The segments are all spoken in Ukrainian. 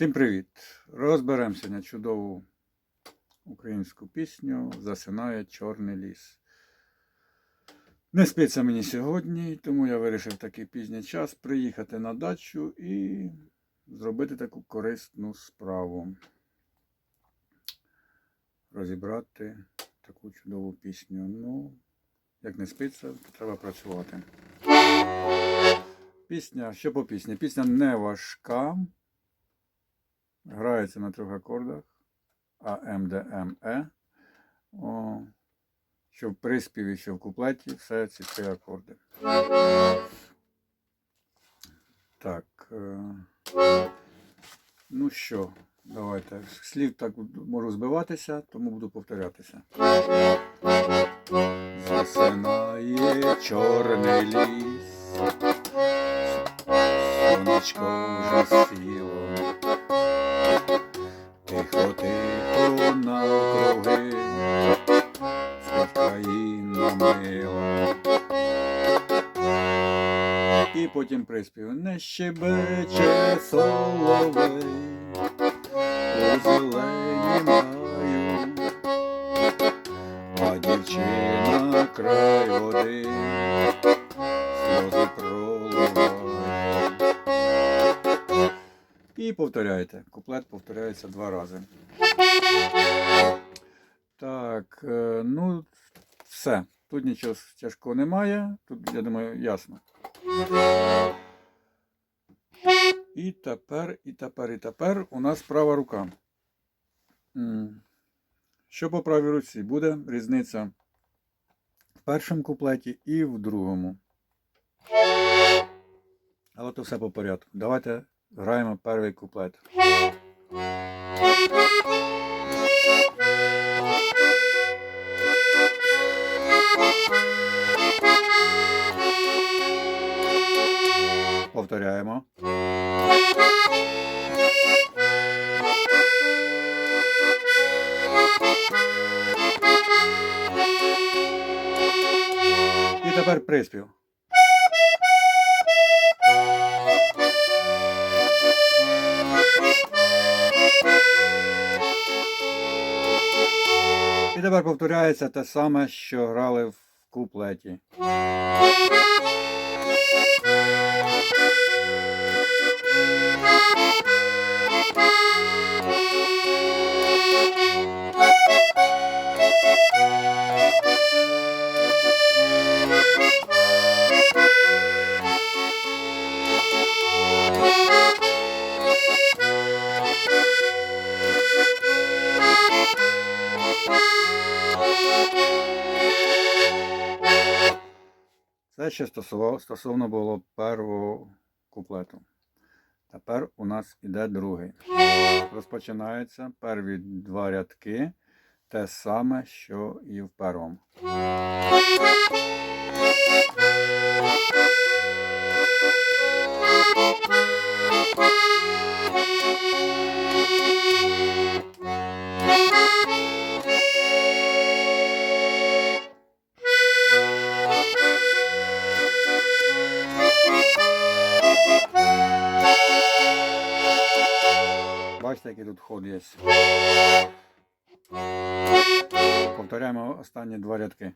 Всім привіт! Розберемо сьогодні чудову українську пісню Засинає Чорний ліс. Не спиться мені сьогодні, тому я вирішив такий пізній час приїхати на дачу і зробити таку корисну справу. Розібрати таку чудову пісню. Ну, як не спиться, треба працювати. Пісня, що по пісні? Пісня не важка. Грається на трьох акордах А, М, Д, М, Е. О, що в приспіві, що в куплеті, все ці три акорди. Так. е, Ну що, давайте. Слів так можу збиватися, тому буду повторятися. Засинає чорний ліс. Сонечко вже сіло. Мила. І потім приспів не щебече соловей у зелені маю, а дівчина край води сльози проливає. І повторяйте. Куплет повторяється два рази. Так, е, ну, все. Тут нічого тяжкого немає. Тут, я думаю, ясно. І тепер, і тепер, і тепер у нас права рука. Що по правій руці? Буде різниця в першому куплеті і в другому. Але то все по порядку. Давайте граємо перший куплет. Тепер приспів. І тепер повторяється те саме, що грали в куплеті. Це стосовно було першого куплету. Тепер у нас іде другий. Розпочинається перві два рядки, те саме, що і в першому. Ход є. Повторяємо останні два рядки.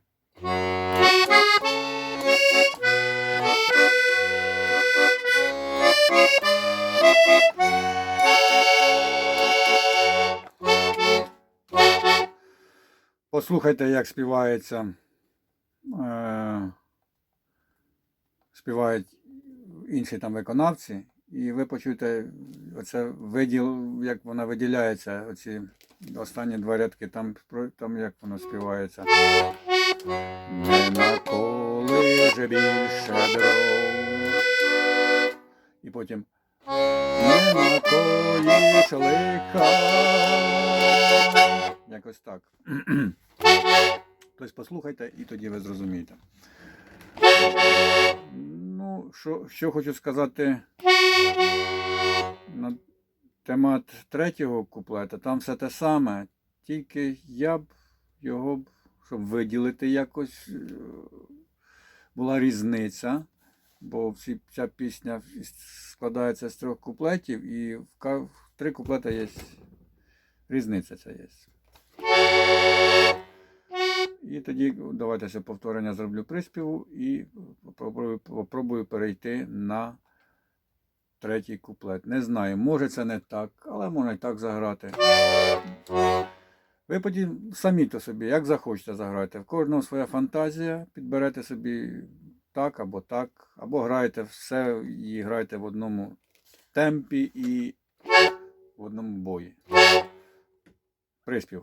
Послухайте, як співається. Е, співають інші там виконавці, і ви почуєте оце виділ, як вона виділяється, оці останні два рядки, там, там як воно співається. Не наколи більше дров. І потім не накоїш лиха. Якось так. Тобто послухайте і тоді ви зрозумієте. Ну, що, що хочу сказати на темат третього куплета, там все те саме, тільки я б його, щоб виділити якось, е, була різниця, бо ця пісня складається з трьох куплетів, і в три куплета є. Різниця ця є. І тоді давайте ще повторення зроблю приспіву і попробую, попробую перейти на третій куплет. Не знаю, може це не так, але можна і так заграти. Ви потім самі то собі, як захочете заграти. В кожного своя фантазія, підберете собі так або так, або граєте все і граєте в одному темпі і в одному бої. Приспів.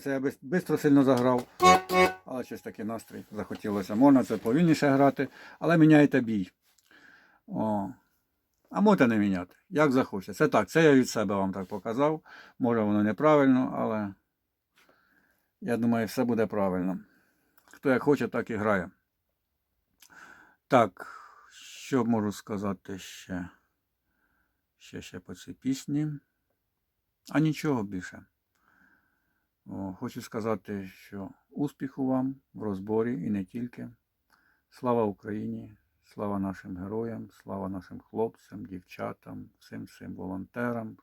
Це я швидко сильно заграв, але щось такий настрій захотілося. Можна це повільніше грати, але міняєте бій. О. А можете не міняти, як захочете. Це так, це я від себе вам так показав. Може воно неправильно, але я думаю, все буде правильно. Хто як хоче, так і грає. Так, що можу сказати ще? Ще ще по цій пісні. А нічого більше. Хочу сказати, що успіху вам в розборі і не тільки. Слава Україні, слава нашим героям, слава нашим хлопцям, дівчатам, всім всім волонтерам.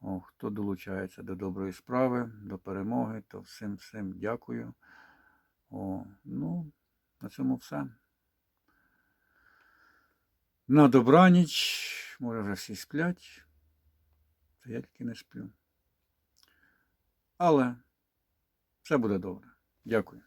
О, хто долучається до доброї справи, до перемоги, то всім всім дякую. О, ну, на цьому все. На добраніч. Може вже всі сплять. Та я тільки не сплю. Але все буде добре. Дякую.